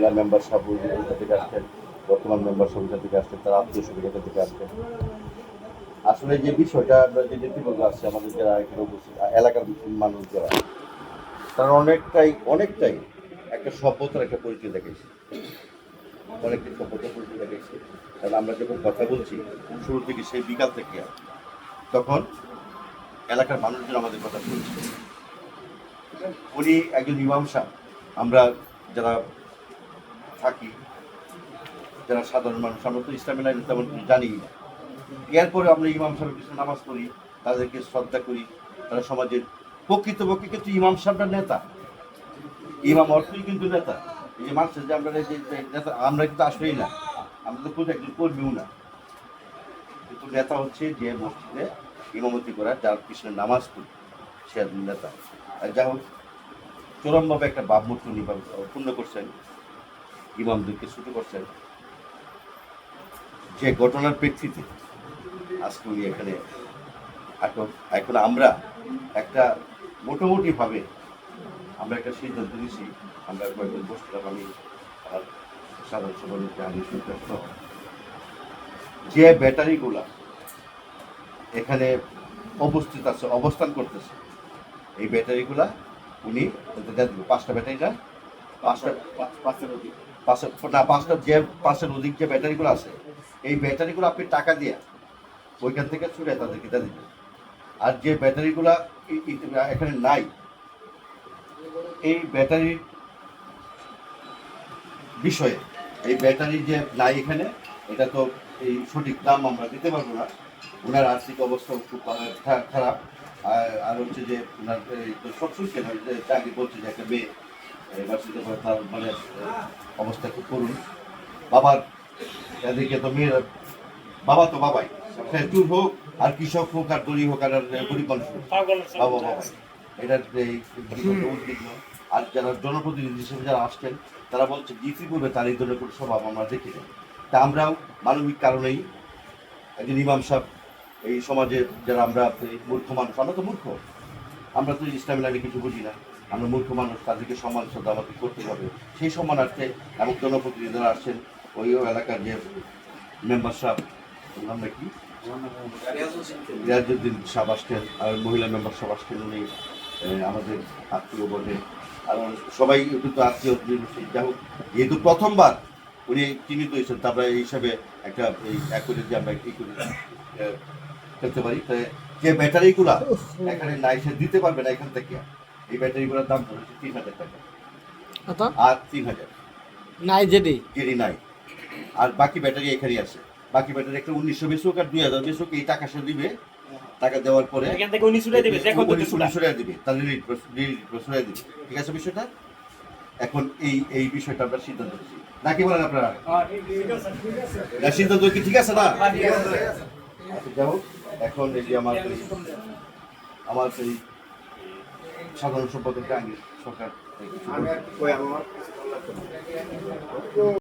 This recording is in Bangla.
মহিলা মেম্বার সাহেব থেকে আসছেন, বর্তমান মেম্বার ওইখান থেকে আসছেন, তারা আত্মীয় এখান থেকে আসছেন। আসলে যে বিষয়টা আমরা যে নেতৃবর্গ আছে আমাদের যারা এখানে উপস্থিত এলাকার মানুষ যারা, তারা অনেকটাই অনেকটাই একটা সভ্যতার একটা পরিচয় দেখেছে অনেকটাই সভ্যতার পরিচয় দেখেছে কারণ আমরা যখন কথা বলছি, শুরু থেকে সেই বিকাল থেকে, তখন এলাকার মানুষজন আমাদের কথা শুনছে। উনি একজন ইমাম সাহেব, আমরা যারা থাকি, যারা সাধারণ মানুষ, আমরা তো ইসলামী লাইন তেমন কিছু জানি না। এরপরে আমরা ইমাম সাহেবের পিছনে নামাজ পড়ি, তাদেরকে শ্রদ্ধা করি, তারা সমাজের প্রকৃতপক্ষে কিন্তু ইমাম সাহেবরা নেতা। ইমাম অর্থই কিন্তু নেতা। এই যে মানুষের যে আমরা নেতা আমরা কিন্তু আসলেই না। আমরা তো খুব একজন কর্মীও না। কিন্তু নেতা হচ্ছে যে মসজিদে ইমামতি করা, যার পিছনে নামাজ পড়ি, সে নেতা। আর যা হোক, চরমভাবে একটা ভাবমূর্তি উনি পূর্ণ করছেন। ইমামদেরকে ছুটো করছেন। যে ঘটনার প্রেক্ষিতে আজকে উনি এখানে এখন এখন আমরা একটা মোটামুটিভাবে আমরা একটা সিদ্ধান্ত নিয়েছি। আমরা কয়েকজন বসছিলাম, আমি আর সাধারণ সভাপতি আমি সুপ্রাপ্ত যে ব্যাটারিগুলা এখানে অবস্থিত আছে, অবস্থান করতেছে, এই ব্যাটারিগুলা উনি। পাঁচটা ব্যাটারি না? পাঁচটা পাঁচের না পাঁচটা যে পাঁচের অধিক যে ব্যাটারিগুলো আছে, এই ব্যাটারিগুলো আপনি টাকা দিয়ে ওইখান থেকে ছুড়ে তাদেরকে দিবেন। আর যে ব্যাটারিগুলা এখানে নাই, এই ব্যাটারির বিষয়ে, এই ব্যাটারি যে নাই এখানে, এটা তো এই সঠিক দাম আমরা দিতে পারব না। ওনার আর্থিক অবস্থা খুব খারাপ আর হচ্ছে যে ওনার এই তো সব শুনছেন ওই যে চাকরি করছে যে একটা মেয়ে ইউনিভার্সিটিতে পড়ে তার মানে অবস্থা খুব করুন বাবার এদিকে তো মেয়েরা বাবা তো বাবাই। সে চুর হোক আর কৃষক হোক আর গরিব হোক আর গরিব মানুষ হোক বাবা বিষয়টা উদ্বিগ্ন। আর যারা জনপ্রতিনিধি হিসেবে যারা আসছেন তারা বলছে ইতিপূর্বে তার এই ধরনের কোনো স্বভাব আমরা দেখি না তা আমরাও মানবিক কারণেই একজন ইমাম সাহেব এই সমাজে যারা আমরা এই মূর্খ মানুষ আমরা তো মূর্খ। আমরা তো ইসলামী লাইনে কিছু বুঝি না। আমরা মূর্খ মানুষ, তাদেরকে সম্মান, শ্রদ্ধা আমাদের করতে হবে। সেই সম্মানার্থে এবং জনপ্রতিনিধি যারা আসছেন, ওই এলাকার যে মেম্বার সাহেব নামটা কি রিয়াজুদ্দিন সাহেব আসছেন, আর মহিলা মেম্বার সাহেব আসছেন উনি আমাদের আত্মীয় বটে। আর সবাই কিন্তু আত্মীয় যাই হোক, যেহেতু প্রথমবার উনি চিহ্নিত হয়েছেন তারপরে এই হিসাবে একটা এই এক করে যে আমরা এই করে খেলতে পারি। তাই যে ব্যাটারিগুলা এখানে নাই সে দিতে পারবে না এখান থেকে। এই ব্যাটারিগুলোর দাম ধরেছে তিন হাজার টাকা। আর তিন হাজার। নাই যেটি কেরি নাই। আর বাকি ব্যাটারি এখানেই আছে। বাকি ব্যাটারি একটা উনিশশো বেসুক আর দুই হাজার বেসুক এই টাকা সে দিবে। টাকা দেওয়ার পরে এখান থেকে উনি ছুটে দিবে দেখো উনি ছুটা দিবে তাহলে রিড দিবে। ঠিক আছে বিষয়টা? এখন এই এই বিষয়টা আমরা সিদ্ধান্ত নিচ্ছি। নাকি বলেন আপনারা? সিদ্ধান্ত কি ঠিক আছে না? আচ্ছা, যাই হোক, এখন যে আমার আমার সেই সাধারণ সম্পাদক আগে সরকার।